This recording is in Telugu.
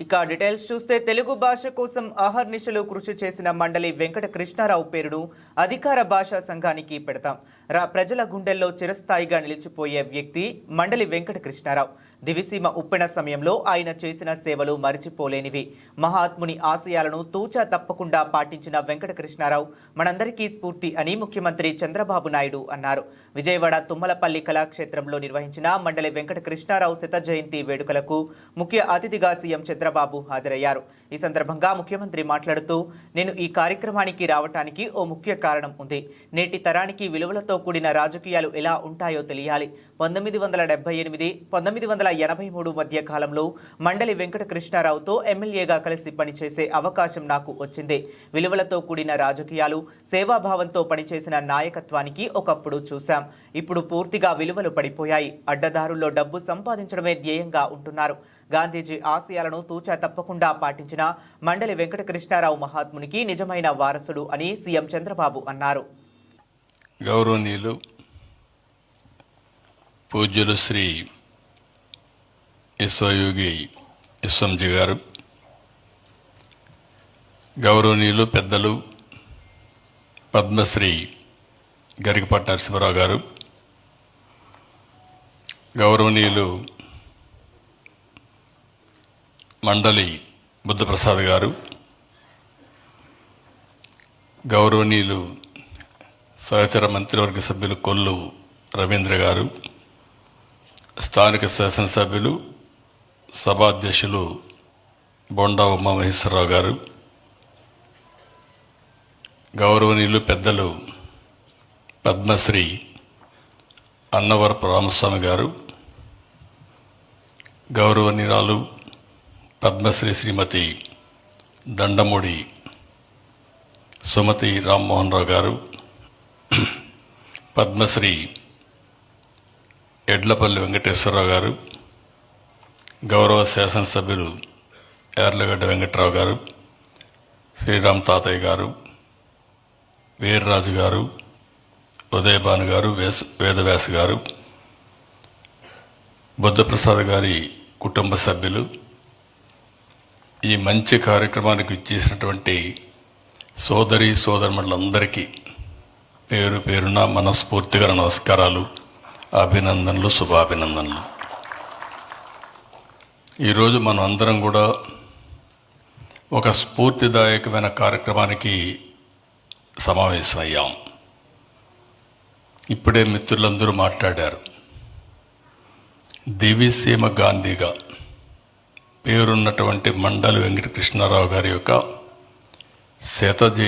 ఇక డీటెయిల్స్ చూస్తే తెలుగు భాష కోసం ఆహర్నిశలు కృషి చేసిన మండలి వెంకట కృష్ణారావు పేరును అధికార భాషా సంఘానికి పెడతాం. రా ప్రజల గుండెల్లో చిరస్థాయిగా నిలిచిపోయే వ్యక్తి మండలి వెంకట కృష్ణారావు దివిసీమ ఉప్పెన సమయంలో ఆయన చేసిన సేవలు మరిచిపోలేనివి. మహాత్ముని ఆశయాలను తూచా తప్పకుండా పాటించిన వెంకటకృష్ణారావు మనందరికీ స్ఫూర్తి అని ముఖ్యమంత్రి చంద్రబాబు నాయుడు అన్నారు. విజయవాడ తుమ్మలపల్లి కళాక్షేత్రంలో నిర్వహించిన మండలి వెంకటకృష్ణారావు శత జయంతి వేడుకలకు ముఖ్య అతిథిగా సీఎం చంద్రబాబు హాజరయ్యారు. ఈ సందర్భంగా ముఖ్యమంత్రి మాట్లాడుతూ నేను ఈ కార్యక్రమానికి రావటానికి ఓ ముఖ్య కారణం ఉంది. నేటి తరానికి విలువలతో కూడిన రాజకీయాలు ఎలా ఉంటాయో తెలియాలి. పంతొమ్మిది వందల డెబ్బై ఎనిమిది పంతొమ్మిది వందల ఎనభై మూడు మధ్య కాలంలో మండలి వెంకటకృష్ణారావుతో ఎమ్మెల్యేగా కలిసి పనిచేసే అవకాశం నాకు వచ్చింది. విలువలతో కూడిన రాజకీయాలు సేవాభావంతో పనిచేసిన నాయకత్వానికి ఒకప్పుడు చూశాం. ఇప్పుడు పూర్తిగా విలువలు పడిపోయాయి. అడ్డదారుల్లో డబ్బు సంపాదించడమే ధ్యేయంగా ఉంటున్నారు. గాంధీజీ ఆశయాలను తూచా తప్పకుండా పాటించిన మండలి వెంకట కృష్ణారావు మహాత్మునికి నిజమైన వారసుడు అని సీఎం చంద్రబాబు అన్నారు. గౌరవనీయులు పూజ్యులు శ్రీ విశ్వయోగి విశ్వంజీ గారు గౌరవనీయులు పెద్దలు పద్మశ్రీ గరికపాటి నరసింహరావు గారు గౌరవనీయులు మండలి బుద్ధప్రసాద్ గారు గౌరవనీయులు సహచర మంత్రివర్గ సభ్యులు కొల్లు రవీంద్ర గారు స్థానిక శాసనసభ్యులు సభాధ్యక్షులు బొండా ఉమామహేశ్వరరావు గారు గౌరవనీయులు పెద్దలు పద్మశ్రీ అన్నవరపు రామస్వామి గారు గౌరవనీయురాలు పద్మశ్రీ శ్రీమతి దండమూడి సుమతి రామ్మోహన్ రావు గారు పద్మశ్రీ ఎడ్లపల్లి వెంకటేశ్వరరావు గారు గౌరవ శాసనసభ్యులు యార్లగడ్డ వెంకట్రావు గారు శ్రీరామ్ తాతయ్య గారు వీర్రాజు గారు ఉదయభాను గారు వేస్ వేదవ్యాస గారు బుద్ధప్రసాద్ గారి కుటుంబ సభ్యులు ఈ మంచి కార్యక్రమానికి ఇచ్చేసినటువంటి సోదరి సోదరులందరికీ పేరు పేరున మనస్ఫూర్తిగా నమస్కారాలు అభినందనలు శుభాభినందనలు. ఈరోజు మనం అందరం కూడా ఒక స్ఫూర్తిదాయకమైన కార్యక్రమానికి సమావేశమయ్యాం. ఇప్పుడే మిత్రులందరూ మాట్లాడారు. దివిసీమ గాంధీగా పేరున్నటువంటి మండలి వెంకట కృష్ణారావు గారి యొక్క శత